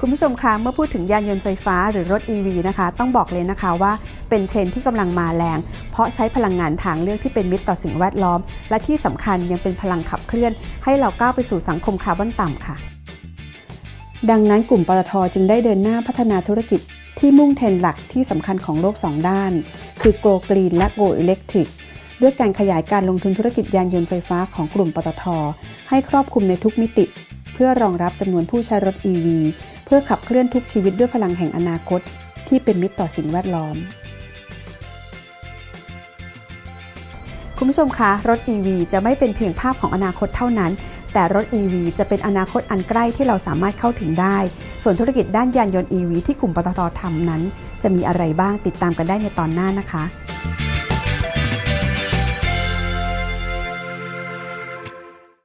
คุณผู้ชมคะเมื่อพูดถึงยานยนต์ไฟฟ้าหรือรถ EV นะคะ ต้องบอกเลยนะคะว่าเป็นเทรนที่กำลังมาแรง เพราะใช้พลังงานทางเลือกที่เป็นมิตรต่อสิ่งแวดล้อม และที่สำคัญยังเป็นพลังขับเคลื่อน ให้เราก้าวไปสู่สังคมคาร์บอนต่ำค่ะ ดังนั้นกลุ่มปตทจึงได้เดินหน้าพัฒนาธุรกิจที่มุ่งเทรนหลักที่สำคัญของโลก 2 ด้าน คือ Go Green และ Go Electric ด้วยการขยายการลงทุนธุรกิจยานยนต์ไฟฟ้าของกลุ่มปตท ให้ครอบคลุมในทุกมิติ เพื่อรองรับจำนวนผู้ใช้รถ EV เพื่อขับเคลื่อนทุกชีวิตด้วยพลังแห่งอนาคต ที่เป็นมิตรต่อสิ่งแวดล้อม คุณผู้ชมคะ รถ EV จะไม่เป็นเพียงภาพของอนาคตเท่านั้น แต่รถ EV จะเป็นอนาคตอันใกล้ที่เราสามารถเข้าถึงได้ ส่วนธุรกิจด้านยานยนต์ EV ที่กลุ่มปตททำนั้น จะมีอะไรบ้างติดตามกันได้ในตอนหน้านะคะ